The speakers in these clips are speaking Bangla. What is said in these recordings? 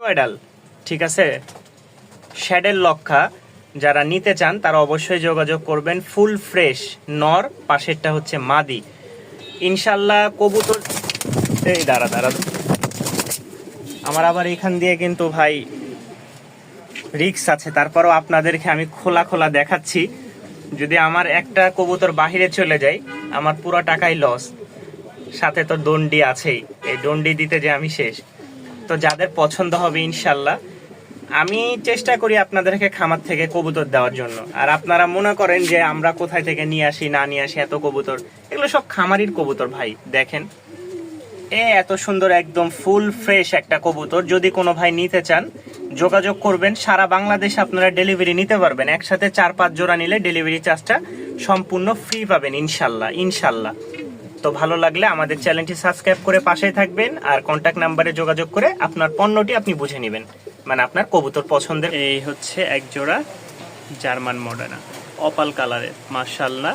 কয়ডাল ঠিক আছে? শ্যাডেল লক্ষা যারা নিতে চান, তারা অবশ্যই যোগাযোগ করবেন ফুল ফ্রেশ নর পাশেরটা হচ্ছে মাদি ইনশাল্লাহ কবুতর এই দাঁড়া দাঁড়া। আমার আবার এখান দিয়ে কিন্তু ভাই রিক্স আছে, তারপরও আপনাদেরকে আমি খোলা খোলা দেখাচ্ছি। যদি আমার একটা কবুতর বাহিরে চলে যায়, আমার পুরো টাকাই লস সাথে তো দণ্ডি আছেই, এই দণ্ডি দিতে যে আমি শেষ। তো যাদের পছন্দ হবে ইনশাল্লাহ। আমি চেষ্টা করি আপনাদেরকে খামার থেকে কবুতর দেওয়ার জন্য। আর আপনারা মনে করেন যে আমরা কোথায় থেকে নিয়ে আসি, না নিয়ে আসি, এত কবুতর, এগুলো সব খামারির কবুতর ভাই, দেখেন। এ এত সুন্দর, একদম ফুল ফ্রেশ একটা কবুতর। যদি কোনো ভাই নিতে চান, যোগাযোগ করবেন। সারা বাংলাদেশে আপনারা ডেলিভারি নিতে পারবেন। একসাথে চার, পাঁচ জোড়া নিলে ডেলিভারি চার্জটা সম্পূর্ণ ফ্রি পাবেন ইনশাল্লাহ ইনশাল্লাহ। তো ভালো লাগলে আমাদের চ্যানেলটি সাবস্ক্রাইব করে পাশেই থাকবেন আর কন্ট্যাক্ট নাম্বারে যোগাযোগ করে আপনার পণ্যটি আপনি বুঝে নেবেন। মানে আপনার কবুতর পছন্দের। এই হচ্ছে এক জোড়া জার্মান মডার্না। অপাল কালারের মার্শাল্লাহ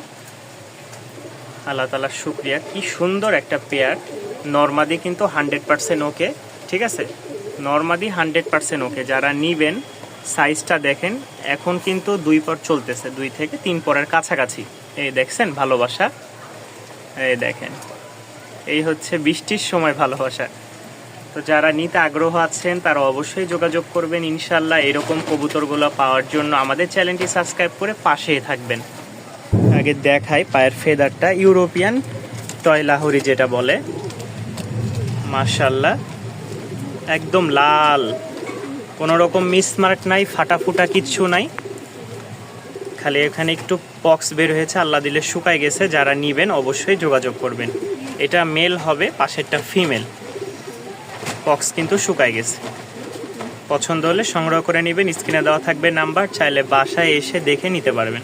আল্লাহ তালার শুক্রিয়া। কি সুন্দর একটা পেয়ার নর্মাদি কিন্তু হান্ড্রেড পার্সেন্ট ওকে ঠিক আছে? নর্মাদি হান্ড্রেড পার্সেন্ট ওকে যারা নিবেন সাইজটা দেখেন, এখন কিন্তু দুই পর চলতেছে, দুই থেকে তিন পরের কাছাকাছি। এই দেখছেন ভালোবাসা। এই দেখেন। এই হচ্ছে বৃষ্টির সময় ভালোবাসা। তো যারা নিতে আগ্রহ আছেন, তারা অবশ্যই যোগাযোগ করবেন ইনশাল্লাহ এরকম কবুতরগুলো পাওয়ার জন্য। আমাদের চ্যানেলটি সাবস্ক্রাইব করে পাশেই থাকবেন। আগে দেখাই পায়ের ফেদারটা, ইউরোপিয়ান টয় লাহোরি যেটা বলে। মার্শাল্লাহ একদম লাল। কোনো রকম মিসমার্ক নাই ফাটা ফুটা কিচ্ছু নাই। খালি এখানে একটু পক্স বের হয়েছে, আল্লাহ দিলে শুকায় গেছে, যারা নিবেন অবশ্যই যোগাযোগ করবেন। এটা মেল হবে, পাশেরটা ফিমেল। পক্স কিন্তু শুকায় গেছে। পছন্দ হলে সংগ্রহ করে নেবেন, স্ক্রিনে দেওয়া থাকবে নাম্বার, চাইলে বাসায় এসে দেখে নিতে পারবেন।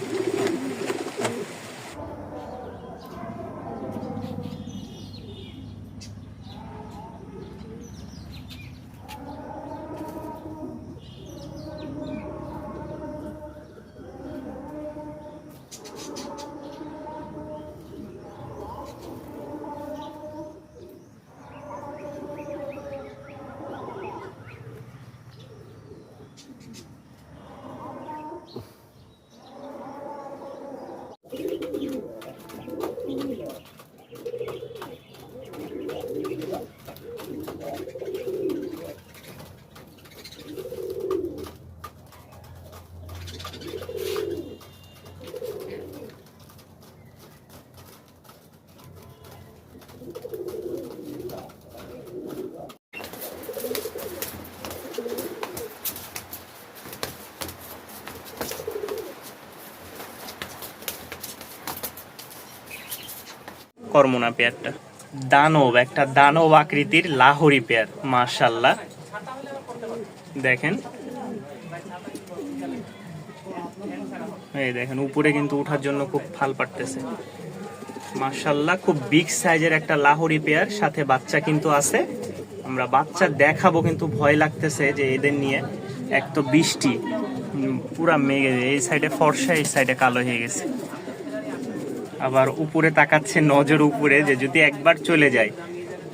কর্মনা পেয়ারটা। দানব, একটা দানব আকৃতির লাহোরি পেয়ার মার্শাল্লাহ দেখেন। এই দেখেন, উপরে কিন্তু ওঠার জন্য খুব ফাল পারতেছে মার্শাল্লাহ খুব বিগ সাইজের একটা লাহোরি পেয়ার, সাথে বাচ্চা কিন্তু আছে। আমরা বাচ্চা দেখাবো কিন্তু ভয় লাগতেছে যে এদের নিয়ে এক তো বৃষ্টি। পুরা মেঘে, এই সাইডে ফর্সা, এই সাইডে কালো হয়ে গেছে। আবার উপরে তাকাচ্ছে নজর উপরে যে যদি একবার চলে যায়।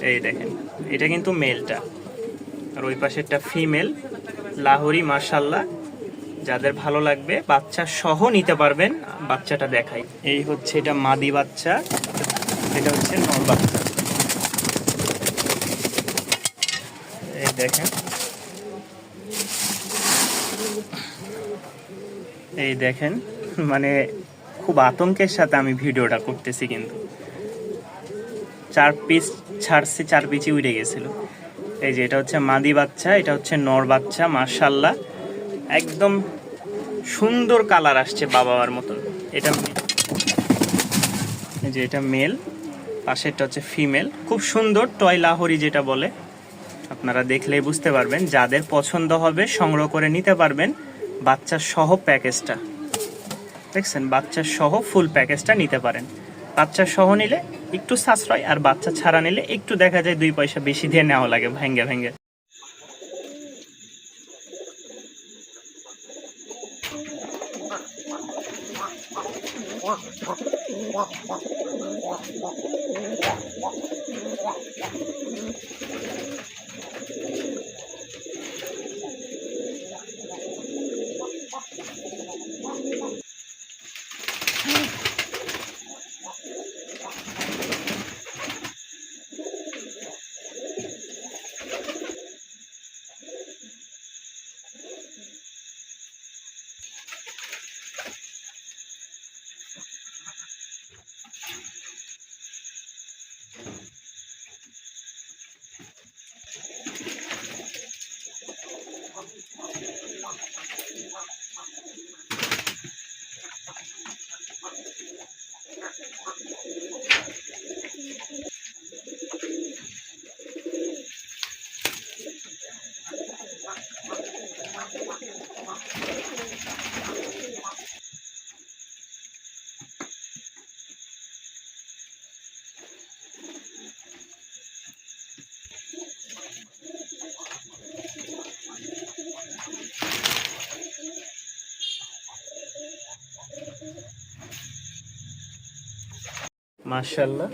এই দেখেন, এটা কিন্তু মেলটা। আর ওই পাশে একটা ফিমেল, লাহোরি মার্শাল্লাহ যাদের ভালো লাগবে, বাচ্চা সহ নিতে পারবেন, বাচ্চাটা দেখাই। এই হচ্ছে এটা মাদি বাচ্চা, এটা হচ্ছে নর বাচ্চা। এই দেখেন। এই দেখেন মানে খুব আতঙ্কের সাথে আমি ভিডিওটা করতেছি কিন্তু। চার পিস ছাড়ছি, চার পিচই উড়ে গেছিল। এই যে এটা হচ্ছে মাদি বাচ্চা, এটা হচ্ছে নর বাচ্চা মার্শাল্লাহ একদম সুন্দর কালার আসছে বাবার মতন। এটা এই যে এটা মেল পাশেরটা হচ্ছে ফিমেল খুব সুন্দর টয় লাহোরি যেটা বলে। আপনারা দেখলেই বুঝতে পারবেন, যাদের পছন্দ হবে সংগ্রহ করে নিতে পারবেন বাচ্চা সহ প্যাকেজটা। দেখছেন বাচ্চা সহ ফুল প্যাকেজটা নিতে পারেন। বাচ্চা সহ নিলে একটু সাশ্রয়, আর বাচ্চা ছাড়া নিলে একটু দেখা যায় দুই পয়সা বেশি দিয়ে নেওয়া লাগে ভেঙ্গে ভেঙ্গে। মার্শাল্লাহ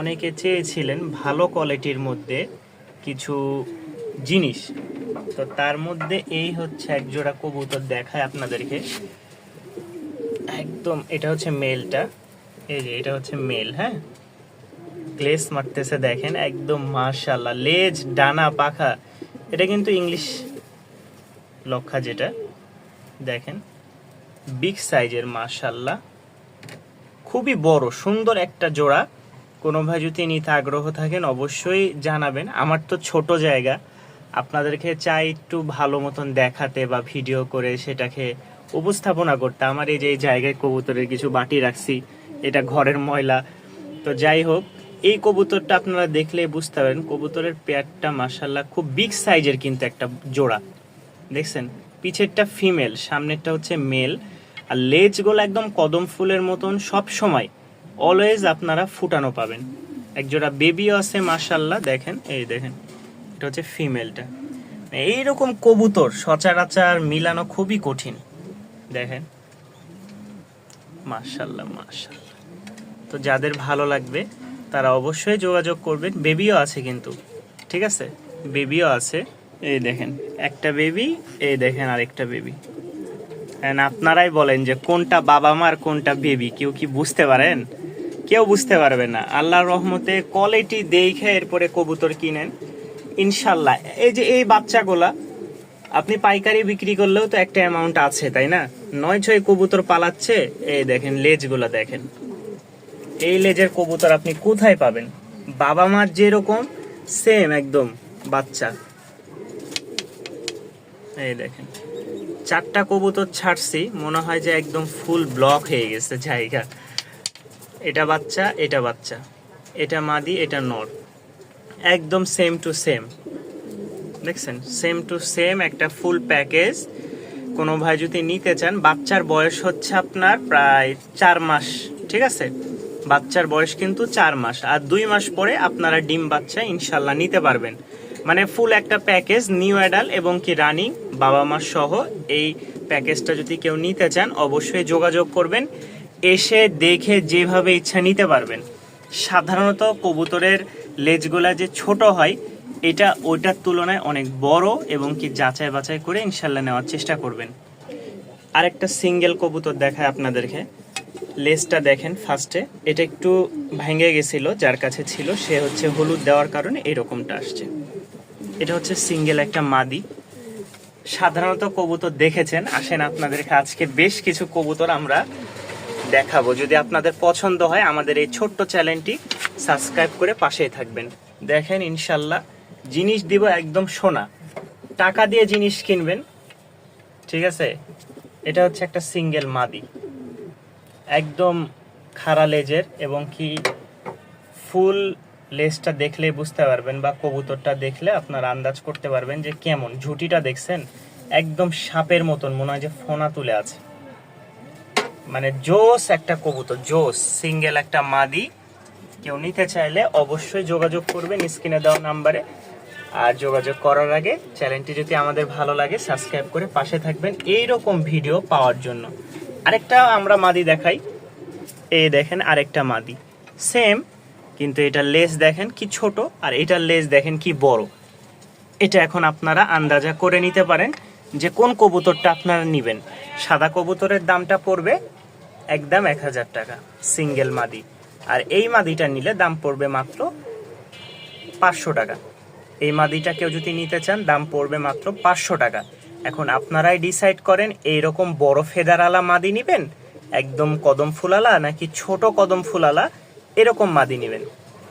অনেকে চেয়েছিলেন ভালো কোয়ালিটির মধ্যে কিছু জিনিস। তো তার মধ্যে এই হচ্ছে এক জোড়া কবুতর দেখায় আপনাদেরকে। একদম, এটা হচ্ছে মেলটা। এই যে, এটা হচ্ছে মেল হ্যাঁ? গ্লেস মারতেছে দেখেন, একদম মার্শাল্লাহ লেজ, ডানা, পাখা, এটা কিন্তু ইংলিশ লক্ষা যেটা। দেখেন, বিগ সাইজের মার্শাল্লাহ খুবই বড়, সুন্দর একটা জোড়া। কোনো ভাই যদি নিতে আগ্রহ থাকেন, অবশ্যই জানাবেন। আমার তো ছোট জায়গা। আপনাদেরকে চাই একটু ভালো মতন দেখাতে বা ভিডিও করে সেটাকে উপস্থাপনা করতে। আমার এই যে জায়গায় কবুতরের কিছু বাটি রাখছি, এটা ঘরের ময়লা। তো যাই হোক, এই কবুতরটা আপনারা দেখলে বুঝতে পারেন কবুতরের পেয়ারটা মাসাল্লাহ খুব বিগ সাইজের কিন্তু একটা জোড়া। দেখছেন? পিছেরটা ফিমেল সামনেরটা হচ্ছে মেল আর লেজগুলো একদম কদম ফুলের মতন সব সময় অলওয়েজ আপনারা ফুটানো পাবেন। একজোড়া বেবিও আছে মাশাল্লাহ দেখেন, এই দেখেন, এটা হচ্ছে ফিমেলটা এইরকম কবুতর সচরাচর মিলানো খুবই কঠিন, দেখেন। মাশাল্লাহ মাশাল্লাহ তো যাদের ভালো লাগবে, তারা অবশ্যই যোগাযোগ করবেন। বেবিও আছে কিন্তু, ঠিক আছে? বেবিও আছে, এই দেখেন, একটা বেবি এই দেখেন আরেকটা বেবি আপনারাই বলেন যে কোনটা বাবা মার কোনটা বেবি কেউ কি বুঝতে পারেন? কেউ বুঝতে পারবে না। আল্লাহর রহমতে কোয়ালিটি দেখে এরপরে কবুতর কিনেন। ইনশাল্লাহ এই যে এই বাচ্চাগুলা, আপনি পাইকারি বিক্রি করলেও তো একটা অ্যামাউন্ট আছে, তাই না? নয় ছয় কবুতর পালাচ্ছে, এই দেখেন লেজগুলা দেখেন। এই লেজের কবুতর আপনি কোথায় পাবেন? বাবা মার যেরকম সেম একদম বাচ্চা। এই দেখেন। চারটা কবুতর ছাড়ছি, মনে হয় যে একদম ফুল ব্লক হয়ে গেছে জায়গা। এটা বাচ্চা এটা বাচ্চা। এটা মাদি, এটা নর। একদম সেম টু সেম দেখছেন? সেম টু সেম একটা ফুল প্যাকেজ কোনো ভাই যদি নিতে চান, বাচ্চার বয়স হচ্ছে আপনার প্রায় চার মাস, ঠিক আছে? বাচ্চার বয়স কিন্তু চার মাস। আর দুই মাস পরে আপনারা ডিম বাচ্চা ইনশাল্লাহ নিতে পারবেন। মানে ফুল একটা প্যাকেজ নিউ অ্যাডাল এবং কি রানিং বাবা মা সহ এই প্যাকেজটা যদি কেউ নিতে চান, অবশ্যই যোগাযোগ করবেন। এসে দেখে যেভাবে ইচ্ছা নিতে পারবেন। সাধারণত কবুতরের লেজগুলা যে ছোট হয়, এটা ওইটার তুলনায় অনেক বড় এবং কি যাচাই বাছাই করে ইনশাল্লাহ নেওয়ার চেষ্টা করবেন। আরেকটা সিঙ্গেল কবুতর দেখায় আপনাদেরকে। লেজটা দেখেন ফার্স্টে। এটা একটু ভেঙে গেছিল, যার কাছে ছিল, সে হচ্ছে হলুদ দেওয়ার কারণে এরকমটা আসছে। এটা হচ্ছে সিঙ্গেল একটা মাদি। সাধারণত কবুতর দেখেছেন। আসেন আপনাদেরকে আজকে বেশ কিছু কবুতর আমরা দেখাবো। যদি আপনাদের পছন্দ হয়, আমাদের এই ছোট্ট চ্যানেলটি সাবস্ক্রাইব করে পাশেই থাকবেন। দেখেন ইনশাল্লাহ জিনিস দিব একদম সোনা। টাকা দিয়ে জিনিস কিনবেন। ঠিক আছে? এটা হচ্ছে একটা সিঙ্গেল মাদি। একদম খাড়া লেজের এবং কি ফুল লেজটা দেখলে বুঝতে পারবেন বা কবুতরটা দেখলে আপনার আন্দাজ করতে পারবেন যে কেমন। ঝুঁটিটা দেখছেন, একদম সাপের মতন, মনে হয় যে ফোনা তুলে আছে। মানে জোস একটা কবুতর, জোস। সিঙ্গেল একটা মাদি। কেউ নিতে চাইলে অবশ্যই যোগাযোগ করবেন স্ক্রিনে দেওয়া নাম্বারে। আর যোগাযোগ করার আগে চ্যানেলটি যদি আমাদের ভালো লাগে, সাবস্ক্রাইব করে পাশে থাকবেন এই রকম ভিডিও পাওয়ার জন্য। আরেকটা আমরা মাদি দেখাই। এই দেখেন আরেকটা মাদি। সেম কিন্তু এটার লেস দেখেন কি ছোট আর এটার লেস দেখেন কি বড়। এটা এখন আপনারা আন্দাজা করে নিতে পারেন যে কোন কবুতরটা আপনারা নেবেন। সাদা কবুতরের দামটা পড়বে একদম এক হাজার টাকা, সিঙ্গেল মাদি। আর এই মাদিটা নিলে দাম পড়বে মাত্র পাঁচশো টাকা। এই মাদিটা কেউ যদি নিতে চান, দাম পড়বে মাত্র পাঁচশো টাকা। এখন আপনারাই ডিসাইড করেন, এইরকম বড় ফেদারালা মাদি নিবেন? একদম কদম ফুলালা নাকি ছোট কদম ফুলালা এরকম মাদি নেবেন।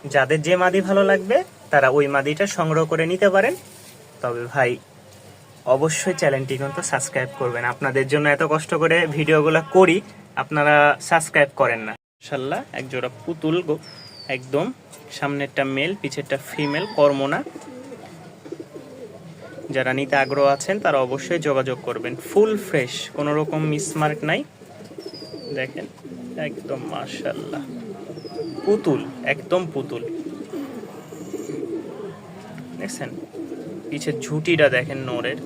যাদের যে মাদি ভালো লাগবে, তারা ওই মাদিটা সংগ্রহ করে নিতে পারেন। তবে ভাই, অবশ্যই চ্যানেলটি কিন্তু সাবস্ক্রাইব করবেন। আপনাদের জন্য এত কষ্ট করে ভিডিওগুলো করি, আপনারা সাবস্ক্রাইব করেন না। ইনশাল্লাহ এক জোড়া পুতুল গো- একদম সামনেরটা মেল, পিছেরটা ফিমেল, কর্মনা। যারা নিতে আগ্রহ আছেন, তারা অবশ্যই যোগাযোগ করবেন। ফুল ফ্রেশ, কোনো রকম মিসমার্ক নাই। দেখেন, একদম মাশাল্লাহ। পুতুল, একদম পুতুল। দেখছেন? পিছের ঝুটিটা দেখেন নোরের।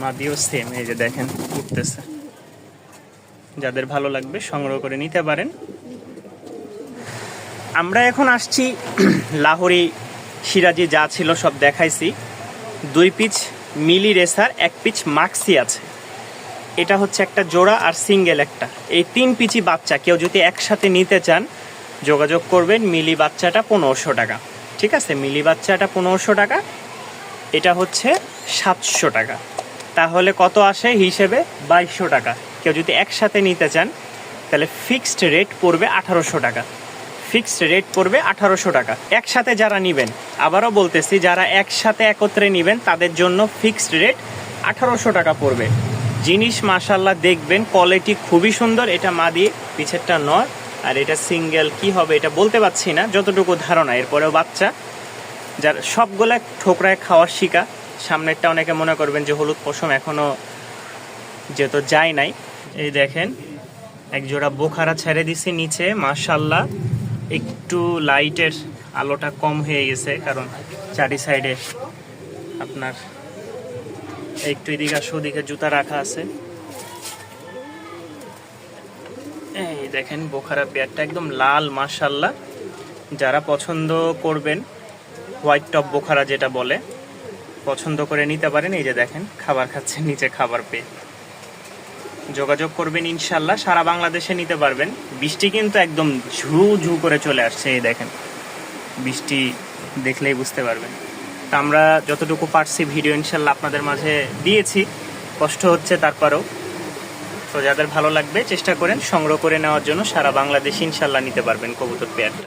মাদিও সেম এই যে দেখেন, উঠতেছে। যাদের ভালো লাগবে সংগ্রহ করে নিতে পারেন। আমরা এখন আসছি লাহোরি সিরাজি, যা ছিল সব দেখাইছি। দুই পিচ মিলি রেসার, এক পিচ মাক্সি আছে। এটা হচ্ছে একটা জোড়া আর সিঙ্গেল একটা। এই তিন পিচি বাচ্চা, কেউ যদি একসাথে নিতে চান, যোগাযোগ করবেন মিলি বাচ্চাটা পনেরোশো টাকা। ঠিক আছে? মিলি বাচ্চাটা পনেরোশো টাকা, এটা হচ্ছে সাতশো টাকা। তাহলে কত আসে হিসেবে? বাইশশো টাকা। কেউ যদি একসাথে নিতে চান, তাহলে ফিক্সড রেট পড়বে আঠারোশো টাকা। ফিক্সড রেট পড়বে আঠারোশো টাকা। একসাথে যারা নেবেন, আবারও বলতেছি, যারা একসাথে একত্রে নেবেন, তাদের জন্য ফিক্সড রেট আঠারোশো টাকা পড়বে। জিনিস মাসাল্লাহ দেখবেন কোয়ালিটি খুবই সুন্দর। এটা মাদি পিছেরটা নয়। আর এটা সিঙ্গেল কি হবে এটা বলতে পারছি না, যতটুকু ধারণা। এরপরেও বাচ্চা, যার সবগুলা ঠোকরায় খাওয়ার শিকা। সামনেরটা অনেকে মনে করবেন যে হলুদ পশম এখনও যেহেতু যায় নাই। এই দেখেন এক জোড়া বোখারা ছেড়ে দিছি নিচে মাশাল্লাহ একটু লাইটের আলোটা কম হয়ে গেছে, কারণ চারি সাইডে আপনার একটু এদিকে আসো, ওদিকে জুতা রাখা আছে। এই দেখেন, বোখারা পেয়ারটা একদম লাল মাশাল্লাহ যারা পছন্দ করবেন, হোয়াইট টপ বোখারা যেটা বলে, পছন্দ করে নিতে পারেন। এই যে দেখেন, খাবার খাচ্ছেন নিচে খাবার পেয়ে। যোগাযোগ করবেন ইনশাল্লাহ সারা বাংলাদেশে নিতে পারবেন। বৃষ্টি কিন্তু একদম ঝু ঝু করে চলে আসছে, এই দেখেন। বৃষ্টি দেখলেই বুঝতে পারবেন। তা আমরা যতটুকু পারছি ভিডিও ইনশাল্লাহ আপনাদের মাঝে দিয়েছি। কষ্ট হচ্ছে তারপরেও। তো যাদের ভালো লাগবে, চেষ্টা করেন সংগ্রহ করে নেওয়ার জন্য সারা বাংলাদেশ ইনশাল্লাহ নিতে পারবেন কবুতর পেয়ারটা।